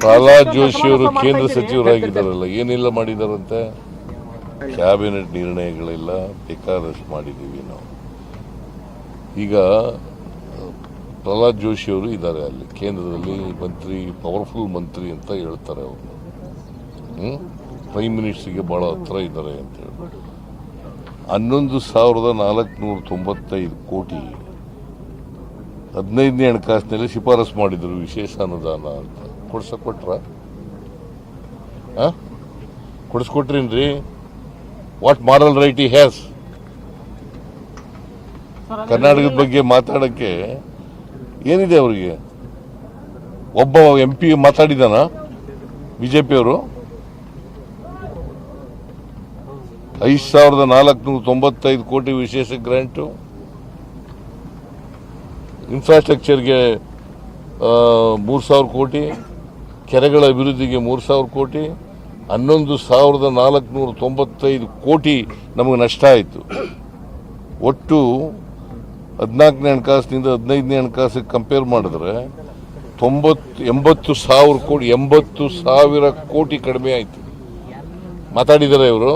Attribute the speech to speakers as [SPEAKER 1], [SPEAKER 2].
[SPEAKER 1] ಪ್ರಹ್ಲಾದ್ ಜೋಶಿ ಅವರು ಕೇಂದ್ರ ಸಚಿವರಾಗಿದ್ದಾರಲ್ಲ ಏನೆಲ್ಲ ಮಾಡಿದಾರಂತೆ? ಕ್ಯಾಬಿನೆಟ್ ನಿರ್ಣಯಗಳೆಲ್ಲ ಬೇಕಾದಷ್ಟು ಮಾಡಿದ್ದೀವಿ ನಾವು. ಈಗ ಪ್ರಹ್ಲಾದ್ ಜೋಶಿ ಅವರು ಇದ್ದಾರೆ ಅಲ್ಲಿ ಕೇಂದ್ರದಲ್ಲಿ ಮಂತ್ರಿ ಪವರ್ಫುಲ್ ಮಂತ್ರಿ ಅಂತ ಹೇಳ್ತಾರೆ ಅವರು. ಹ್ಮ್? ಪ್ರೈಮ್ ಮಿನಿಸ್ಟರ್ಗೆ ಬಹಳ ಹತ್ರ ಇದ್ದಾರೆ ಅಂತ ಹೇಳಿ ಹನ್ನೊಂದು ಸಾವಿರದ ನಾಲ್ಕುನೂರ ತೊಂಬತ್ತೈದು ಕೋಟಿ. ಹದಿನೈದನೇ ಹಣಕಾಸಿನಲ್ಲಿ ಶಿಫಾರಸು ಮಾಡಿದರು ವಿಶೇಷ ಅನುದಾನ ಅಂತ. ಕೊಡ್ಸ ಕೊಟ್ರ ಕೊಡಿಸ್ಕೊಟ್ರೇನ್ರಿ? What moral right he has ಕರ್ನಾಟಕದ ಬಗ್ಗೆ ಮಾತಾಡಕ್ಕೆ ಏನಿದೆ ಅವರಿಗೆ? ಒಬ್ಬ ಎಂ ಪಿ ಮಾತಾಡಿದಾನ? ಬಿಜೆಪಿಯವರು? ಐದು ಸಾವಿರದ ನಾಲ್ಕುನೂರ ತೊಂಬತ್ತೈದು ಕೋಟಿ ವಿಶೇಷ ಗ್ರ್ಯಾಂಟು. ಇನ್ಫ್ರಾಸ್ಟ್ರಕ್ಚರ್ಗೆ ಮೂರು ಸಾವಿರ ಕೋಟಿ. ಕೆರೆಗಳ ಅಭಿವೃದ್ಧಿಗೆ ಮೂರು ಸಾವಿರ ಕೋಟಿ, ಹನ್ನೊಂದು ಸಾವಿರದ ನಾಲ್ಕುನೂರ ತೊಂಬತ್ತೈದು ಕೋಟಿ ನಮಗೆ ನಷ್ಟ ಆಯಿತು. ಒಟ್ಟು ಹದಿನಾಲ್ಕನೇ ಹಣಕಾಸಿನಿಂದ ಹದಿನೈದನೇ ಹಣಕಾಸಿಗೆ ಕಂಪೇರ್ ಮಾಡಿದ್ರೆ ತೊಂಬತ್ತು ಎಂಬತ್ತು ಸಾವಿರ ಕೋಟಿ, ಎಂಬತ್ತು ಸಾವಿರ ಕೋಟಿ ಕಡಿಮೆ ಆಯಿತು. ಮಾತಾಡಿದ್ದಾರೆ ಇವರು.